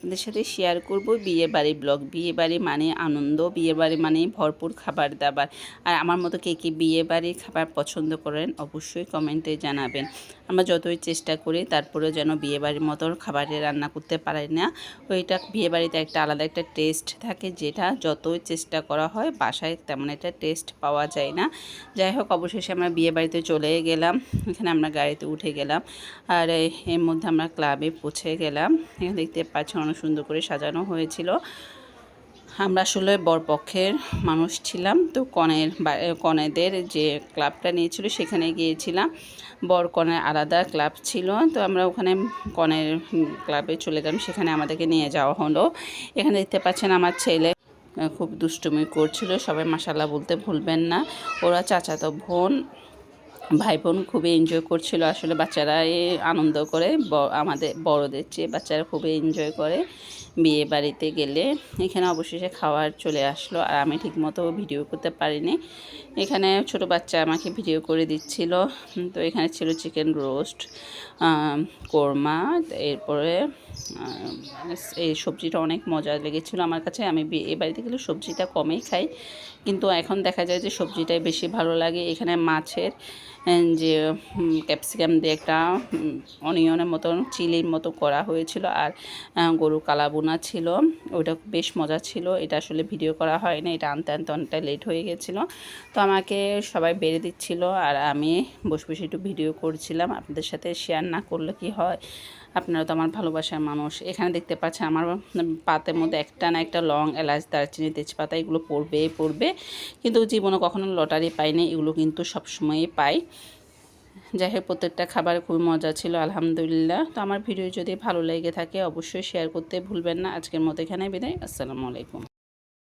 আপনাদের সাথে শেয়ার করব। বিয়ে বাড়ি ব্লগ বিয়ে বাড়ি মানে আনন্দ বিয়ে বাড়ি মানে ভরপুর খাবার দাবার। আর আমার মতো কে কে বিয়ে বাড়ির খাবার পছন্দ করেন, অবশ্যই কমেন্টে জানাবেন। আমরা যতই চেষ্টা করি, তারপরেও যেন বিয়ে বাড়ির মতো খাবারে রান্না করতে পারি না। ওইটা বিয়ে বাড়িতে একটা আলাদা একটা টেস্ট থাকে, যেটা যতই চেষ্টা করা হয়, বাসায় তেমন একটা টেস্ট পাওয়া যায় না। যাই হোক, অবশেষে আমরা বিয়ে বাড়িতে চলে গেলাম। এখানে আমরা গাড়িতে উঠে গেলাম। আর এর মধ্যে আমরা ক্লাবে পৌঁছে গেলাম। এখানে দেখতে পাচ্ছেন অনেক সুন্দর করে সাজানো হয়েছিল। আমরা আসলে বরপক্ষের মানুষ ছিলাম, তো কনের কনেদের যে ক্লাবটা নিয়েছিল সেখানে গিয়েছিলাম। বর কনের আলাদা ক্লাব ছিল, তো আমরা ওখানে কনের ক্লাবে চলে গেলাম, সেখানে আমাদেরকে নিয়ে যাওয়া হলো। এখানে দেখতে পাচ্ছেন আমার ছেলে খুব দুষ্টুমি করছিল, সবাই মাসাল্লাহ বলতে ভুলবেন না। ওরা চাচাতো বোন ভাই বোন খুবই এনজয় করছিল আসলে বাচ্চারা আনন্দ করে আমাদের বড়দের চেয়ে বাচ্চারা খুবই এনজয় করে। বিয়ে বাড়িতে গেলে এখানে অবশেষে খাবার চলে আসলো আর আমি ঠিকমতো ভিডিও করতে পারিনি। এখানে ছোট বাচ্চা আমাকে ভিডিও করে দিচ্ছিল। তো এখানে ছিল চিকেন রোস্ট কোরমা, এরপরে এই সবজিটা অনেক মজা লেগেছিলো আমার কাছে। আমি এ বাড়িতে গেলে সবজিটা কমেই খাই। কিন্তু এখন দেখা যায় যে সবজিটাই বেশি ভালো লাগে। এখানে মাছের যে ক্যাপসিকাম দিয়ে একটা অনিয়নের মতন, চিলির মতো করা হয়েছিল আর গরু কালাবোনা ছিল। ওইটা বেশ মজা ছিল। এটা আসলে ভিডিও করা হয় না এটা আনতে আনতে অনেকটা লেট হয়ে গেছিল। তো আমাকে সবাই বেড়ে দিচ্ছিল আর আমি বসে বসে একটু ভিডিও করছিলাম। আপনাদের সাথে শেয়ার না করলে কি হয়? আপনারা তো আমার ভালোবাসার মানুষ। এখানে দেখতে পাচ্ছেন আমার পাতের মধ্যে একটা না একটা লং এলাচ, দারচিনি, তেজপাতা, এগুলো পড়বে পড়বে। কিন্তু জীবনে কখনো লটারি পাইনি, এগুলো কিন্তু সবসময়ই পাই। যাই হোক, প্রত্যেকটা খাবার খুব মজা ছিল, আলহামদুলিল্লাহ। তো আমার ভিডিও যদি ভালো লেগে থাকে, অবশ্যই শেয়ার করতে ভুলবেন না। আজকের মতো এখানে বিদায়। আসসালামু আলাইকুম।